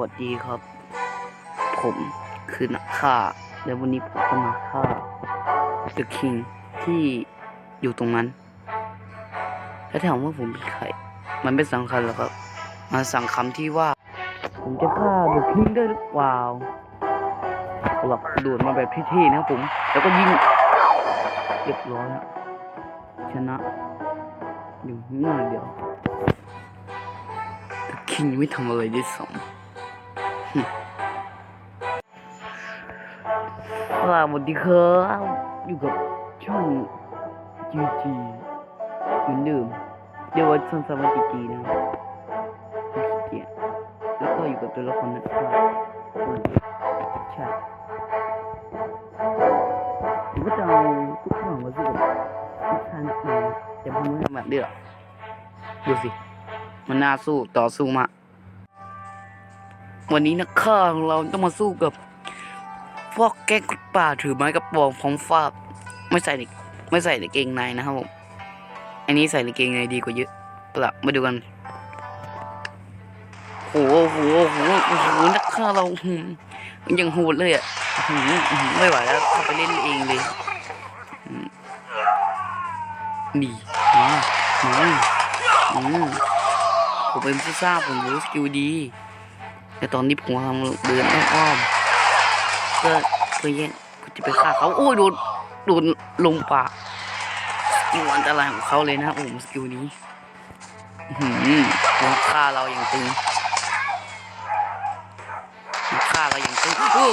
วัสดีครับ ผมคือนักฆ่า และวันนี้ผมจะมาฆ่า The King ที่อยู่ตรงนั้น แล้วถามว่าผมเป็นใคร มันไม่สำคัญหรอกครับ มันสำคัญที่ว่า ผมจะฆ่า The King ได้หรือเปล่าหลับโดดมาแบบเท่ๆนะครับผม แล้วก็ยิงเรียบร้อยฮะชนะอยู่ง่ายเดียว The King ยังไม่ทำอะไรได้สอง สวัสดีครับอยู่กับช่อง GG เหมือนเดิมเรียกว่าช่องสวัสดีจีนะเกียแล้วก็อยู่กับตัวละครนะครับใช่ผมก็จะเอาทุกอย่างมาสู้กับทุกท่านมาแต่ผมไม่ทำแบบนี้หรอกดูสิ มันน่าสู้ต่อสู้มาก วันนี้นักฆ่าของเราต้องมาสู้กับพวกแก๊งกุดป่าถือไม้กระบองพร้อมฟาดไม่ใส่ไม่ใส่ในเกงในนะครับผมอันนี้ใส่ในเกงในดีกว่าเยอะปละมาดูกันโอ้โหโอ้โหโอ้โหโอ้โหนักฆ่าเรายังโหดเลยอะไม่ไหวแล้วเข้าไปเล่นเองเลยนี่มามอืมผมเป็นผู้สร้างผมรู้สกิลดี แต่ตอนนี้ผมกำลังเดินอ้อมเพื่อเพื่อแย่งเพื่อจะไปฆ่าเขาโอ้ยโดนโดนลงปากสกิลอันตรายของเขาเลยนะผมสกิลนี้หือหืมฆ่าเราอย่างตึงฆ่าเราอย่างตึงโอ้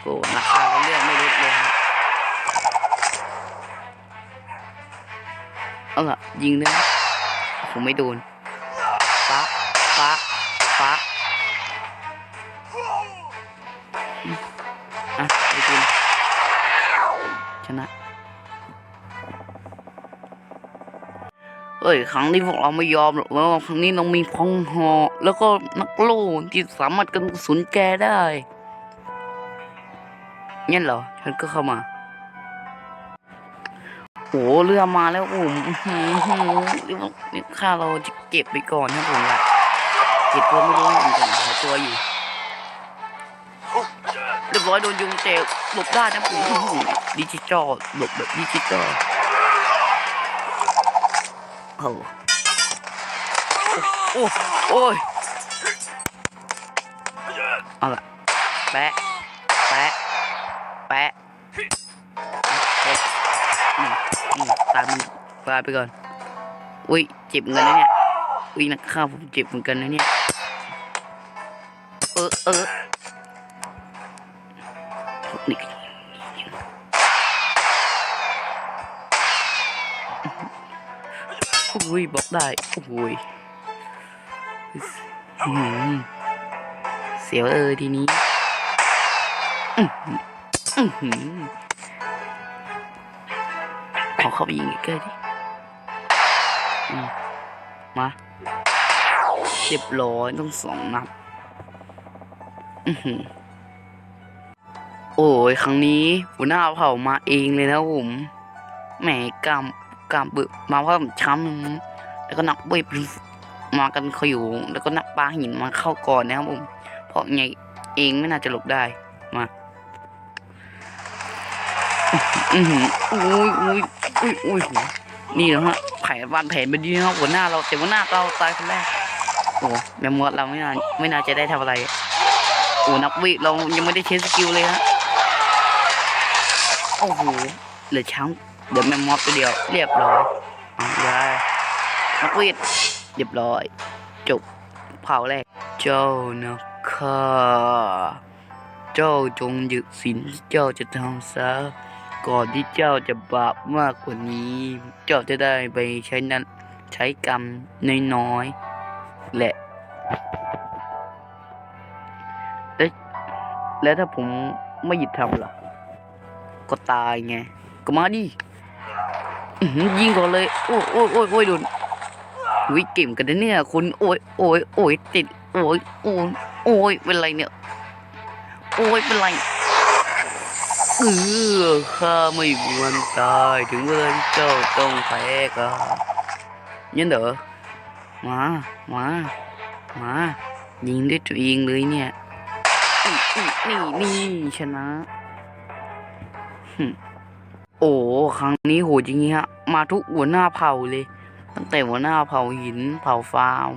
โหนักฆ่าเราเลือดไม่ลดเลยครับเอาล่ะยิงเลยผมไม่โดน อะไปกินชนะ เอ้ย ครั้งนี้พวกเราไม่ยอมหรอกแล้วครั้งนี้เรามีพองหอ แล้วก็นักโล่ที่สามารถกันกระสุนแกได้งั้นเหรอ ฉันก็เข้ามาโหเรือมาแล้วผมอื้อหือหือนี่ว่านี่ค่าเราจะเก็บไปก่อนนะผมละเก็บตัวไม่รู้เหมือนกันหาตัวอยู่ เรียบร้อยโดนยุงเตะหลบได้นะผมอื้อหือดิจิตอลหลบแบบดิจิตอลโอ้โหโอ้โอ้ยเอาละแปะแปะแปะเอ๊ะอืมอืมตามมึงตายไปก่อนอุ้ยเจ็บเหมือนกันนะเนี่ยอุ้ยนักข่าวผมเจ็บเหมือนกันนะเนี่ยเออเออ นี่อุ้ยบอกได้อุ้ยเสียวเออทีนี้ขอเข้าไปยิงใกล้ดิมมาเรียบร้อยต้องสองนัด อือหือ โอ้ยครั้งนี้หัวหน้าเผ่ามาเองเลยนะผมแหมกามกามเบึกมาเพราะผมช้ำแล้วก็นักเว็บมากันเขาอยู่ แล้วก็นักปลาหินมาเข้าก่อนนะครับผม เพราะไงเองไม่น่าจะหลบได้มาอือหืออุ้ยอุ้ยอุ้ยอุ้ยหูนี่นะฮะแผนวางแผนไปดีนะครับหัวหน้าเราแต่หัวหน้าเราตายคนแรกโอ้แมมมอสเราไม่น่าไม่น่าจะได้ทำอะไรโอ้นักวิเรายังไม่ได้เช็คสกิลเลยฮะ โอ้โหเหลือช้างเดี๋ยวแมมมอสไปเดียว เรียบร้อยได้นักวิเรียบร้อย จบเผาแรก เจ้านักฆ่าเจ้าจงหยุดสิ่งที่เจ้าจะทำซะก่อนที่เจ้าจะบาปมากกว่านี้ เจ้าจะได้ไปใช้นั้นใช้กรรมน้อยๆแหละแล้วแล้วถ้าผมไม่หยุดทำล่ะ ก็ตายไง ก็มาดิยิงก่อนเลย โอ้ยโอ้ยโอ้ยโอ้ยโดนวิเก่งกันนะเนี่ยคุณโอ้ยโอ้ยโอ้ยติด โอ้ยโอ้ยโอ้ยเป็นไรเนี่ย โอ้ยเป็นไรเออข้าไม่มีวันตายถึงเวลาเจ้าต้องแพ้ก็ยันเหรอมามามายิงด้วยตัวเองเลยเนี่ย นี่นี่ชนะ โอ้ครั้งนี้โหดจริงๆฮะ มาทุกหัวหน้าเผ่าเลย ตั้งแต่หัวหน้าเผ่าหิน เผ่าฟาร์ม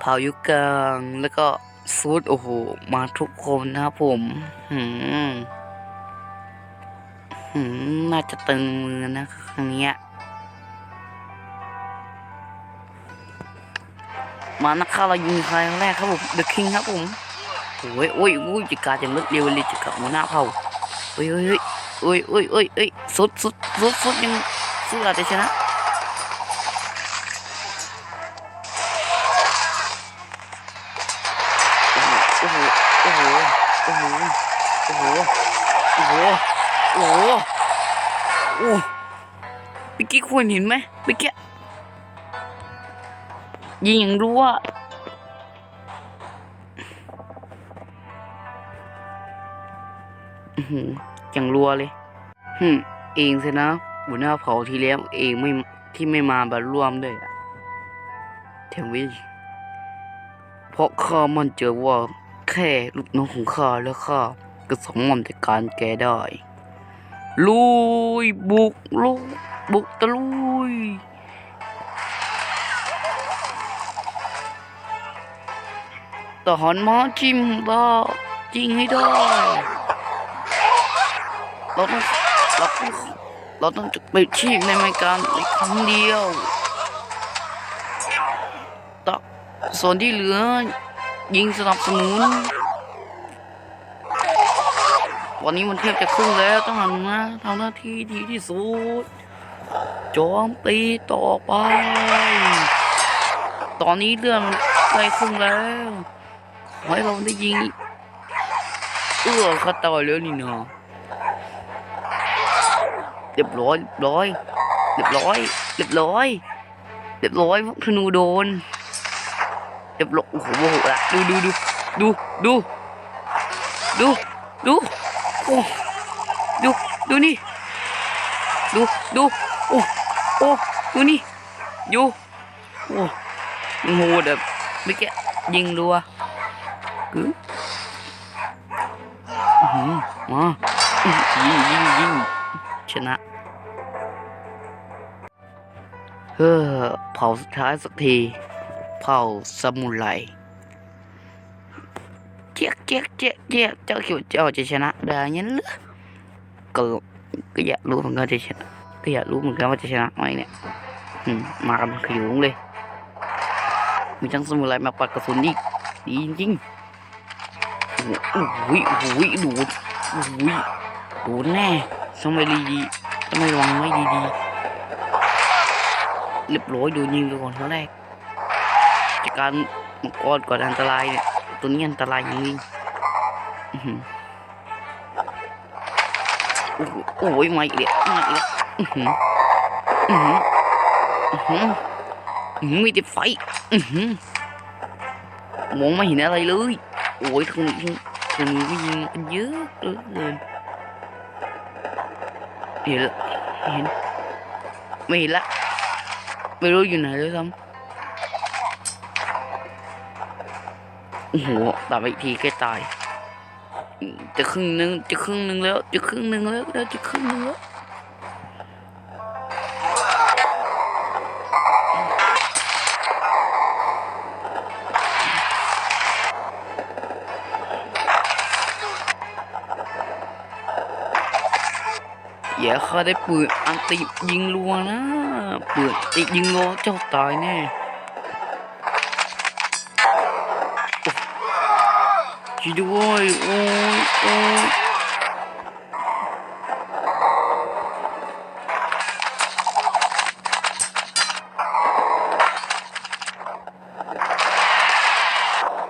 เผ่ายุกลางแล้วก็ซูดโอ้โห มาทุกคนนะครับผมหืมหืมน่าจะตึงมือนะครั้งนี้มานักข่าวเรายิงใครแรกครับผมเดอะคิงครับผมโอ้ยโอ้ยโอ้ยจิกาจะเลิกเร็วเลยจิกาหัวหน้าเผ่า เฮ้ยเฮ้ยเฮ้ยเฮ้ยเฮ้ยเฮ้ยสุดสุดสุดสุดยังสู้อาจจะชนะโอ้โหโอ้โหโอ้โหโอ้โหโอ้โหโอ้โหโอ้โหโอ้เมื่อกี้คุณเห็นไหมเมื่อกี้ยิงอย่างรู้ว่าอื้อหือ อย่างรัวเลยหึเองสินะหัวหน้าเผาทีแล้วเองไม่ที่ไม่มาบัร่วมด้วยอะเทวิเพราะข้ามันเจอว่าแค่ลูกน้องของข้าแล้วข้าก็สมมจัดการแกได้ลุยบุกลุกบุกตะลุยทหารม้าจิ้มบ้าจริงให้ได้ เราต้องเราต้องเราต้องไปชีพในรายการในครั้งเดียวต่อส่วนที่เหลือ ยิงสนับสนุนวันนี้มันเทียบจะครึ่งแล้วต้องหันมาทำหน้าที่ดีที่สุดโจมตีต่อไป ตอนนี้เรื่องมันใกล้ครึ่งแล้วขอให้เราได้ยิง เอื้อเขาต่อยแล้วนี่เนาะ เรียบร้อยเรียบร้อยเรียบร้อยเรียบร้อยเรียบร้อยพวกธนูโดนเรียบร้อยโอ้โหโมโหละดูดูดูดูดูดูดูโอ้ดูดูนี่ดูดูโอ้โอ้ดูนี่ดูโอ้โหดแบบเมื่อกี้ยิงรัว cứ ừ, mà ยิงยิงยิง ชนะ เฮ้อเผาสุดท้ายสักที เผาสมุไรเจ๊ยกเจ๊ยกเจ๊ยกเจ๊ยกเจ้าคิดว่าเจ้าจะชนะได้ยันเหรอก็ก็อยากรู้เหมือนกันจะชนะก็อยากรู้เหมือนกันว่าจะชนะไหมเนี่ยมมากันเป็นขยุงเลย มีทั้งสมุไรมาปัดกระสุนอีกดีจริงๆโอ้โหโอ้โหดูโอ้โหดูแน่ ทำไมดีๆทำไมวางไว้ดีๆเรียบร้อยดูยิงไปก่อนครั้งแรกจากการมังกรก่อนอันตรายเนี่ยตัวนี้อันตรายจริงอื้อหือโอ้โหโอ้ยมาอีกแล้วมาอีกแล้วอือหืออือหืออือหืออื้อหือมีแต่ไฟอื้อหือมองไม่เห็นอะไรเลย โอ้ยทางนี้ทางนี้ก็ยิงกันเยอะเลือ เห็นละเห็น ไม่เห็นละ ไม่รู้อยู่ไหนเลยซ้ำโอ้โหตายไปอีกทีแกตาย จะครึ่งหนึง จะครึ่งหนึงแล้ว จะครึ่งหนึงแล้วแล้ว จะครึ่งหนึงแล้ว อย่าข้าได้ปืนอันติยิงรัวนะปืนติยิงรัวเจ้าตายแน่ช่วยด้วยโอ้ยโอ้ย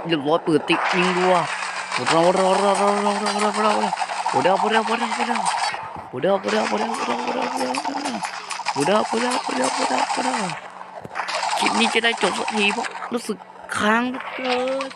เรียบร้อยปืนติยิงรัวเราเราเราเราเราเราเราเราเราโอ้เดาโอ้เดาโอ้เดา โอ้เดา Udah, udah, udah, udah, udah, udah, udah. Udah, udah, udah, udah, udah. คลิปนี้จะได้จบสักทีเพราะรู้สึกค้างเหลือเกิน